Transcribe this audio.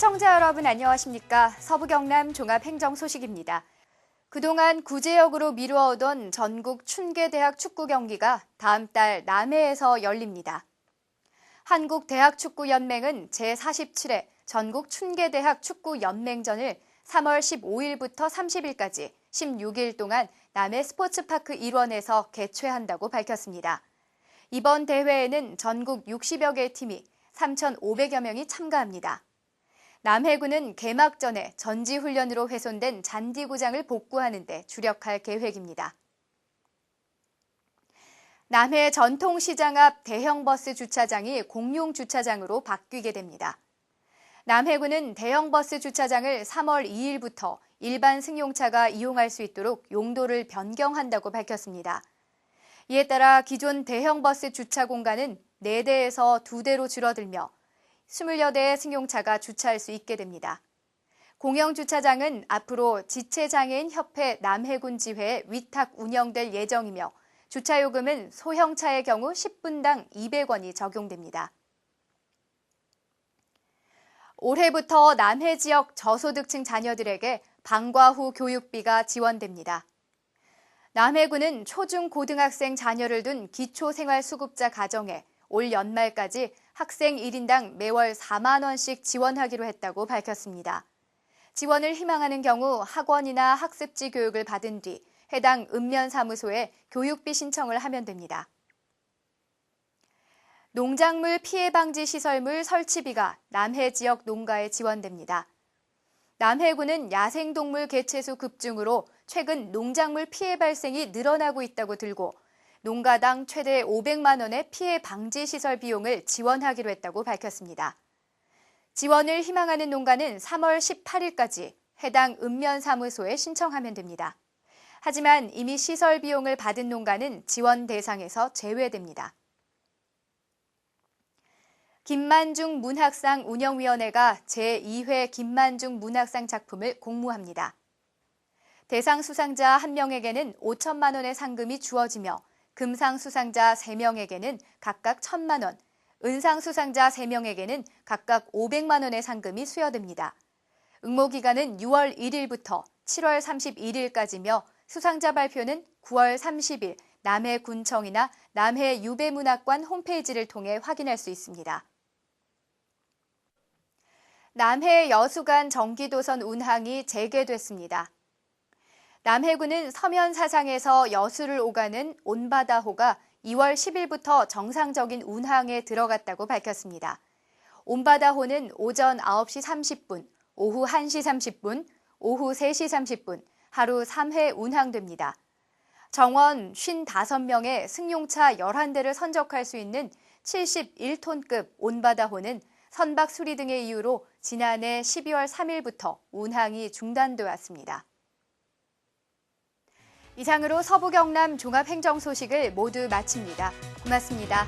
시청자 여러분 안녕하십니까? 서부 경남 종합 행정 소식입니다. 그동안 구제역으로 미루어오던 전국 춘계대학 축구 경기가 다음 달 남해에서 열립니다. 한국대학축구연맹은 제47회 전국 춘계대학 축구연맹전을 3월 15일부터 30일까지 16일 동안 남해 스포츠파크 일원에서 개최한다고 밝혔습니다. 이번 대회에는 전국 60여 개의 팀이 3,500여 명이 참가합니다. 남해군은 개막 전에 전지훈련으로 훼손된 잔디구장을 복구하는 데 주력할 계획입니다. 남해 전통시장 앞 대형 버스 주차장이 공용 주차장으로 바뀌게 됩니다. 남해군은 대형 버스 주차장을 3월 2일부터 일반 승용차가 이용할 수 있도록 용도를 변경한다고 밝혔습니다. 이에 따라 기존 대형 버스 주차 공간은 4대에서 2대로 줄어들며 28대의 승용차가 주차할 수 있게 됩니다. 공영 주차장은 앞으로 지체장애인 협회 남해군 지회에 위탁 운영될 예정이며 주차 요금은 소형차의 경우 10분당 200원이 적용됩니다. 올해부터 남해 지역 저소득층 자녀들에게 방과 후 교육비가 지원됩니다. 남해군은 초중 고등학생 자녀를 둔 기초생활수급자 가정에 올 연말까지 학생 1인당 매월 4만 원씩 지원하기로 했다고 밝혔습니다. 지원을 희망하는 경우 학원이나 학습지 교육을 받은 뒤 해당 읍면사무소에 교육비 신청을 하면 됩니다. 농작물 피해 방지 시설물 설치비가 남해 지역 농가에 지원됩니다. 남해군은 야생동물 개체수 급증으로 최근 농작물 피해 발생이 늘어나고 있다고 들고 농가당 최대 500만 원의 피해 방지 시설 비용을 지원하기로 했다고 밝혔습니다. 지원을 희망하는 농가는 3월 18일까지 해당 읍면사무소에 신청하면 됩니다. 하지만 이미 시설 비용을 받은 농가는 지원 대상에서 제외됩니다. 김만중 문학상 운영위원회가 제2회 김만중 문학상 작품을 공모합니다. 대상 수상자 1명에게는 5천만 원의 상금이 주어지며 금상 수상자 3명에게는 각각 1천만 원, 은상 수상자 3명에게는 각각 500만 원의 상금이 수여됩니다. 응모 기간은 6월 1일부터 7월 31일까지며 수상자 발표는 9월 30일 남해군청이나 남해 유배문학관 홈페이지를 통해 확인할 수 있습니다. 남해 여수간 정기도선 운항이 재개됐습니다. 남해군은 서면 사상에서 여수를 오가는 온바다호가 2월 10일부터 정상적인 운항에 들어갔다고 밝혔습니다. 온바다호는 오전 9시 30분, 오후 1시 30분, 오후 3시 30분, 하루 3회 운항됩니다. 정원 55명의 승용차 11대를 선적할 수 있는 71톤급 온바다호는 선박 수리 등의 이유로 지난해 12월 3일부터 운항이 중단돼 왔습니다. 이상으로 서부 경남 종합 행정 소식을 모두 마칩니다. 고맙습니다.